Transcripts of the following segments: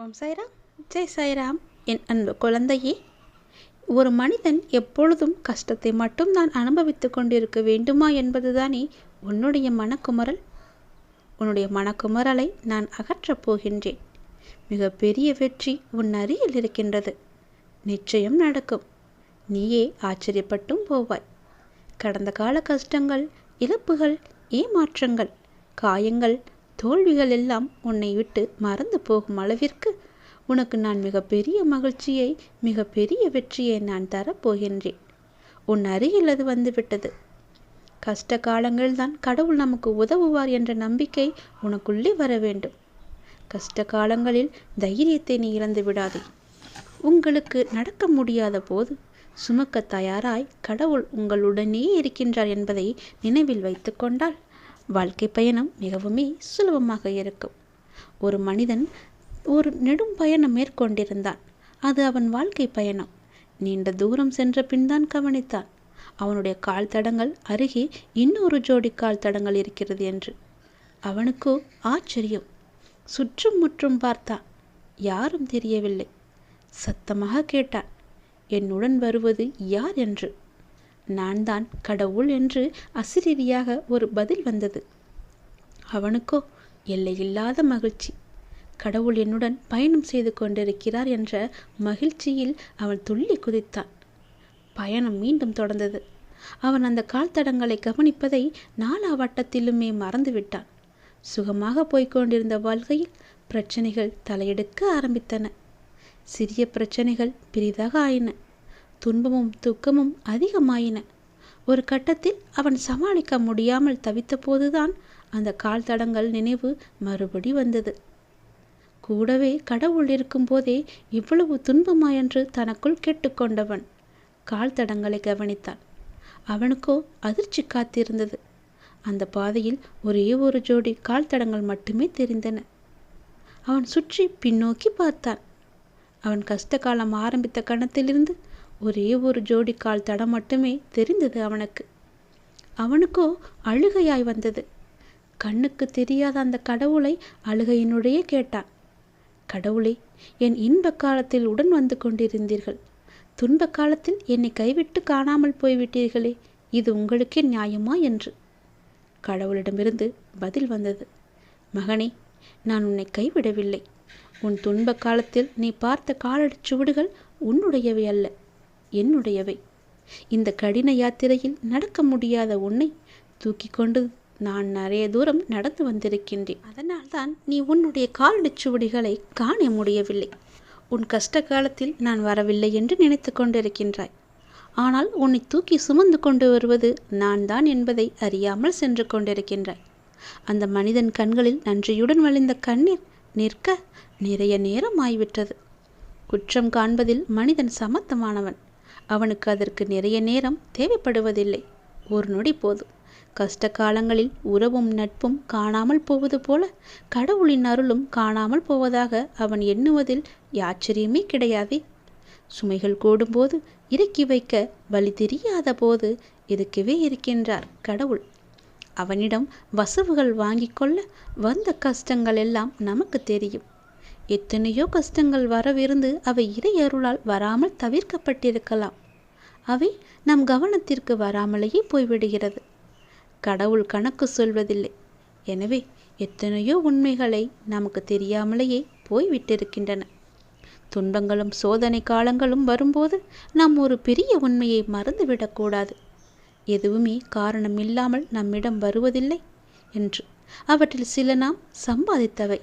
ஓம் சாய்ராம். ஜெய் சாய்ராம். என் அன்பு குழந்தையே ஒரு மனிதன் எப்பொழுதும் கஷ்டத்தை மட்டும் நான் அனுபவித்து கொண்டிருக்க வேண்டுமா என்பதுதானே உன்னுடைய மனக்குமரல் உன்னுடைய மனக்குமரலை நான் அகற்றப் போகின்றேன். மிகப்பெரிய வெற்றி உன் அருகில் இருக்கின்றது. நிச்சயம் நடக்கும். நீயே ஆச்சரியப்பட்டும் போவாய். கடந்த கால கஷ்டங்கள் இழப்புகள் ஏமாற்றங்கள் காயங்கள் தோல்விகள் எல்லாம் உன்னை விட்டு மறந்து போகும் அளவிற்கு உனக்கு நான் மிகப்பெரிய மகிழ்ச்சியை மிகப்பெரிய வெற்றியை நான் தரப்போகின்றேன். உன் அருகில் அது வந்துவிட்டது கஷ்ட காலங்கள்தான் கடவுள் நமக்கு உதவுவார் என்ற நம்பிக்கை உனக்குள்ளே வர வேண்டும். கஷ்ட காலங்களில் தைரியத்தை நீ இழந்து விடாதே. உங்களுக்கு நடக்க முடியாத போது சுமக்க தயாராய் கடவுள் உங்களுடனே இருக்கின்றார் என்பதை நினைவில் வைத்து கொண்டால் வாழ்க்கை பயணம் மிகவுமே சுலபமாக இருக்கும். ஒரு மனிதன் ஒரு நெடும் பயணம் மேற்கொண்டிருந்தான். அது அவன் வாழ்க்கை பயணம். நீண்ட தூரம் சென்ற பின்தான் கவனித்தான். அவனுடைய கால் தடங்கள் அருகே இன்னொரு ஜோடி கால் தடங்கள் இருக்கிறது என்று. அவனுக்கோ ஆச்சரியம். சுற்றும் முற்றும் பார்த்தான். யாரும் தெரியவில்லை. சத்தமாக கேட்டான். என்னுடன் வருவது யார்? என்று. நான் தான் கடவுள் என்று அசிரீரியாக ஒரு பதில் வந்தது. அவனுக்கோ எல்லையில்லாத மகிழ்ச்சி. கடவுள் என்னுடன் பயணம் செய்து கொண்டிருக்கிறார் என்ற மகிழ்ச்சியில் அவன் துள்ளி குதித்தான். பயணம் மீண்டும் தொடர்ந்தது. அவன் அந்த கால் தடங்களை கவனிப்பதை நாலா வட்டத்திலுமே மறந்துவிட்டான். சுகமாக போய்கொண்டிருந்த வாழ்க்கையில் பிரச்சனைகள் தலையெடுக்க ஆரம்பித்தன. சிறிய பிரச்சனைகள் பெரிதாக ஆயின. துன்பமும் துக்கமும் அதிகமாயின. ஒரு கட்டத்தில் அவன் சமாளிக்க முடியாமல் தவித்தபோதுதான் அந்த கால் தடங்கள் நினைவு மறுபடி வந்தது. கூடவே கடவுள் இருக்கும்போதே இவ்வளவு துன்பமா என்று தனக்குள் கேட்டுக்கொண்டவன் கால் தடங்களை கவனித்தான். அவனுக்கோ அதிர்ச்சி காத்திருந்தது. அந்த பாதையில் ஒரே ஒரு ஜோடி கால் தடங்கள் மட்டுமே தெரிந்தன. அவன் சுற்றி பின்னோக்கி பார்த்தான். அவன் கஷ்ட காலம் ஆரம்பித்த கணத்திலிருந்து ஒரே ஒரு ஜோடி கால் தடம் மட்டுமே தெரிந்தது அவனுக்கு. அவனுக்கோ அழுகையாய் வந்தது. கண்ணுக்கு தெரியாத அந்த கடவுளை அழுகையினுடைய கேட்டான். கடவுளே என் இன்ப காலத்தில் உடன் வந்து கொண்டிருந்தீர்கள். துன்ப காலத்தில் என்னை கைவிட்டு காணாமல் போய்விட்டீர்களே இது உங்களுக்கே நியாயமா என்று. கடவுளிடமிருந்து பதில் வந்தது. மகனே நான் உன்னை கைவிடவில்லை. உன் துன்ப காலத்தில் நீ பார்த்த காலடி சுவடுகள் உன்னுடையவை அல்ல. என்னுடையவை. இந்த கடின யாத்திரையில் நடக்க முடியாத உன்னை தூக்கி கொண்டு நான் நிறைய தூரம் நடந்து வந்திருக்கின்றேன். அதனால்தான் நீ உன்னுடைய காலடிச்சுவடிகளை காண முடியவில்லை. உன் கஷ்ட காலத்தில் நான் வரவில்லை என்று நினைத்து கொண்டிருக்கின்றாய். ஆனால் உன்னை தூக்கி சுமந்து கொண்டு வருவது நான் தான் என்பதை அறியாமல் சென்று கொண்டிருக்கின்றாய். அந்த மனிதன் கண்களில் நன்றியுடன் வழிந்த கண்ணீர் நிற்க நிறைய நேரம் ஆய்விட்டது. குற்றம் காண்பதில் மனிதன் சமத்தமானவன். அவனுக்கு அதற்கு நிறைய நேரம் தேவைப்படுவதில்லை. ஒரு நொடி போதும். கஷ்ட காலங்களில் உறவும் நட்பும் காணாமல் போவது போல கடவுளின் அருளும் காணாமல் போவதாக அவன் எண்ணுவதில் ஆச்சரியமே கிடையாதே. சுமைகள் கூடும்போது இறக்கி வைக்க வழி தெரியாத போது இருக்கவே இருக்கின்றார் கடவுள். அவனிடம் வசவுகள் வாங்கிக்கொள்ள வந்த கஷ்டங்கள் எல்லாம் நமக்கு தெரியும். எத்தனையோ கஷ்டங்கள் வரவிருந்து அவை இறை அருளால் வராமல் தவிர்க்கப்பட்டிருக்கலாம். அவை நம் கவனத்திற்கு வராமலேயே போய்விடுகிறது. கடவுள் கணக்கு சொல்வதில்லை. எனவே எத்தனையோ உண்மைகளை நமக்கு தெரியாமலேயே போய்விட்டிருக்கின்றன. துன்பங்களும் சோதனை காலங்களும் வரும்போது நாம் ஒரு பெரிய உண்மையை மறந்துவிடக்கூடாது எதுவுமே காரணம் இல்லாமல் நம்மிடம் வருவதில்லை என்று அவற்றில் சில நாம் சம்பாதித்தவை.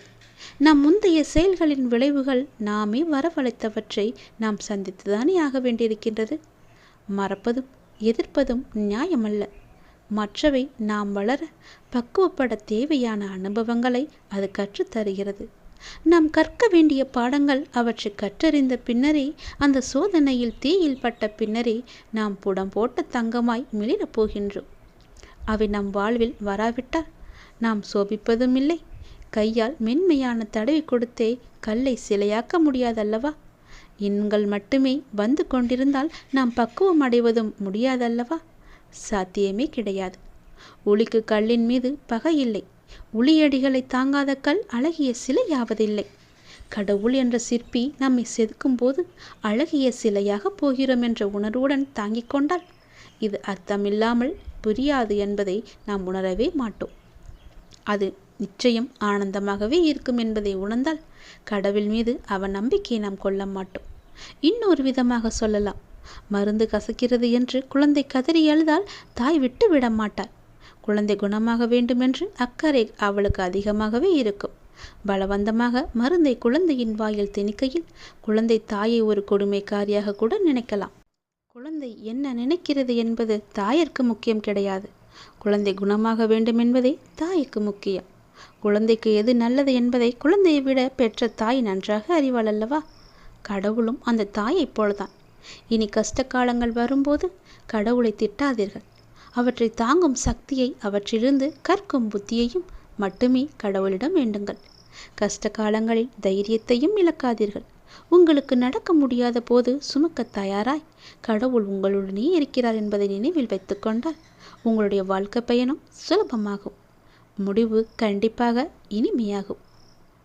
நம் முந்தைய செயல்களின் விளைவுகள் நாமே வரவழைத்தவற்றை நாம் சந்தித்துதானே ஆக வேண்டியிருக்கின்றது? மறப்பதும் எதிர்ப்பதும் நியாயமல்ல. மற்றவை நாம் வளர பக்குவப்பட தேவையான அனுபவங்களை அது கற்றுத்தருகிறது. நாம் கற்க வேண்டிய பாடங்கள் அவற்றை கற்றறிந்த பின்னரே அந்த சோதனையில் தீயில் பட்ட பின்னரே நாம் புடம் போட்ட தங்கமாய் மிளிரப் போகின்றோம். அவை நம் வாழ்வில் வராவிட்டால் நாம் சோபிப்பதும் இல்லை கையால் மென்மையான தடவி கொடுத்தே கல்லை சிலையாக்க முடியாதல்லவா? எண்கள் மட்டுமே வந்து கொண்டிருந்தால் நாம் பக்குவம் அடைவதும் முடியாதல்லவா? சாத்தியமே கிடையாது. ஒளிக்கு கல்லின் மீது பகை இல்லை. உளியடிகளை தாங்காத கல் அழகிய சிலையாவதில்லை. கடவுள் என்ற சிற்பி நம்மை செதுக்கும் போது அழகிய சிலையாக போகிறோம் என்ற உணர்வுடன் தாங்கிக் கொண்டால் இது அர்த்தமில்லாமல் புரியாது என்பதை நாம் உணரவே மாட்டோம். அது நிச்சயம் ஆனந்தமாகவே இருக்கும் என்பதை உணர்ந்தால் கடவுள் மீது அவன் நம்பிக்கையை நாம் கொள்ள மாட்டோம். இன்னொரு விதமாக சொல்லலாம். மருந்து கசக்கிறது என்று குழந்தை கதறி அழுதால் தாய் விட்டு விட மாட்டார் குழந்தை குணமாக வேண்டுமென்று அக்கறை அவளுக்கு அதிகமாகவே இருக்கும். பலவந்தமாக மருந்தை குழந்தையின் வாயில் திணிக்கையில் குழந்தை தாயை ஒரு கொடுமைக்காரியாக கூட நினைக்கலாம். குழந்தை என்ன நினைக்கிறது என்பது தாயிற்கு முக்கியம் கிடையாது. குழந்தை குணமாக வேண்டும் என்பதே தாய்க்கு முக்கியம். குழந்தைக்கு எது நல்லது என்பதை குழந்தையை விட பெற்ற தாய் நன்றாக அறிவாள் அல்லவா கடவுளும் அந்த தாயைப் போலதான். இனி கஷ்ட காலங்கள் வரும்போது கடவுளை திட்டாதீர்கள். அவற்றை தாங்கும் சக்தியை அவற்றிலிருந்து கற்கும் புத்தியையும் மட்டுமே கடவுளிடம் வேண்டுங்கள். கஷ்ட காலங்களில் தைரியத்தையும் இழக்காதீர்கள். உங்களுக்கு நடக்க முடியாத போது சுமக்க தயாராய். கடவுள் உங்களுடனே இருக்கிறார் என்பதை நினைவில் வைத்துக்கொண்டால் உங்களுடைய வாழ்க்கை பயணம் சுலபமாகும். முடிவு கண்டிப்பாக இனிமையாகும்.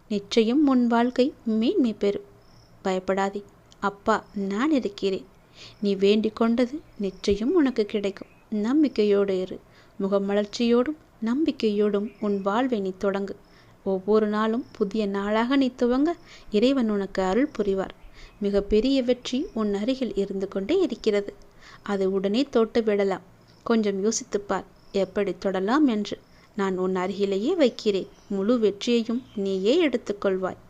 நிச்சயம் உன் வாழ்க்கை மேன்மை பெறும். பயப்படாதே. அப்பா நான் இருக்கிறேன். நீ வேண்டிக் கொண்டது நிச்சயம் உனக்கு கிடைக்கும். நம்பிக்கையோடு இரு. முகமலர்ச்சியோடும் நம்பிக்கையோடும் உன் வாழ்வை நீ தொடங்கு. ஒவ்வொரு நாளும் புதிய நாளாக நீ துவங்க இறைவன் உனக்கு அருள் புரிவார். மிக பெரிய வெற்றி உன் அருகில் இருந்து கொண்டே இருக்கிறது. அதை உடனே தோட்டு விடலாம். கொஞ்சம் யோசித்துப்பார் எப்படி தொடலாம் என்று. நான் உன் அருகிலேயே வைக்கிறேன். முழு வெற்றியையும் நீயே எடுத்துக்கொள்வாய்.